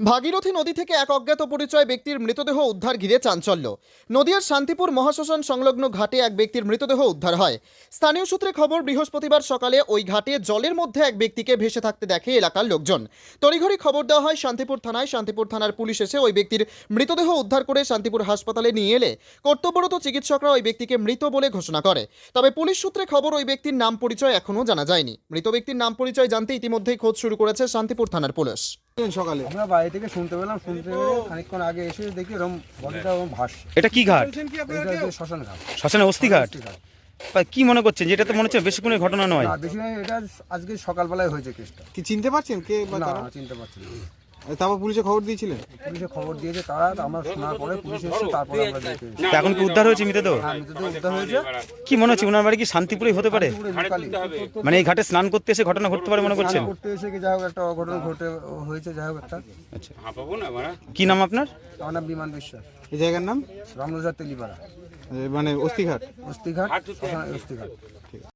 ভাগীরথী নদী থেকে এক অজ্ঞাত পরিচয় ব্যক্তির মৃতদেহ উদ্ধার ঘিরে চাঞ্চল্য। নদিয়ার শান্তিপুর মহাশ্মশান সংলগ্ন ঘাটে এক ব্যক্তির মৃতদেহ উদ্ধার হয়। স্থানীয় সূত্রে খবর, বৃহস্পতিবার সকালে ওই ঘাটে জলের মধ্যে এক ব্যক্তিকে ভেসে থাকতে দেখে এলাকার লোকজন। তড়িঘড়ি খবর দেওয়া হয় শান্তিপুর থানায়। শান্তিপুর থানার পুলিশ এসে ওই ব্যক্তির মৃতদেহ উদ্ধার করে শান্তিপুর হাসপাতালে নিয়ে এলে কর্তব্যরত চিকিৎসকরা ওই ব্যক্তিকে মৃত বলে ঘোষণা করে। তবে পুলিশ সূত্রে খবর, ওই ব্যক্তির নাম পরিচয় এখনও জানা যায়নি। মৃত ব্যক্তির নাম পরিচয় জানতে ইতিমধ্যেই খোঁজ শুরু করেছে শান্তিপুর থানার পুলিশ। সকালে? আমরা বাইরে থেকে শুনতে পেলাম শুনতে পেলে খানিকক্ষণ আগে এসে দেখি এরকম বডিটা এরকম ভাসছে এটা কি ঘাট? শ্মশান ঘাট। শ্মশানে অস্থি ঘাট? কি মনে করছেন তো মনে হচ্ছে বেশিক্ষণের ঘটনা নয়? না বেশি নয় এটা আজকে সকালবেলায় হয়েছে কেসটা। কি চিনতে পারছেন কে বা না চিনতে পারছি না। তারপর পুলিশে খবর দিয়েছিলেন পুলিশে খবর দিয়েছে তারা আমরা শোনার পরে পুলিশ এসে তারপরে আমরা দেখে এসেছি। এখন কি উদ্ধার হয়েছে মৃতদেহ? হ্যাঁ মৃতদেহ উদ্ধার হয়েছে। কি মনে হচ্ছে ওনার বাড়ি কি শান্তিপুরেই হতে পারে? পুরো। লোকালি মানে এই ঘাটে স্নান করতে এসে ঘটনা ঘটতে পারে মনে করছেন? করতে এসে কি যাই হোক একটা অঘটন ঘটে হয়েছে যাই হোক একটা। আচ্ছা। কি নাম আপনার? আমার নাম বিমান বিশ্বাস। এই জায়গার নাম? রামরোজা তেলিপাড়া। এ, মানে অস্থিঘাট? শ্মশান অস্থিঘাট।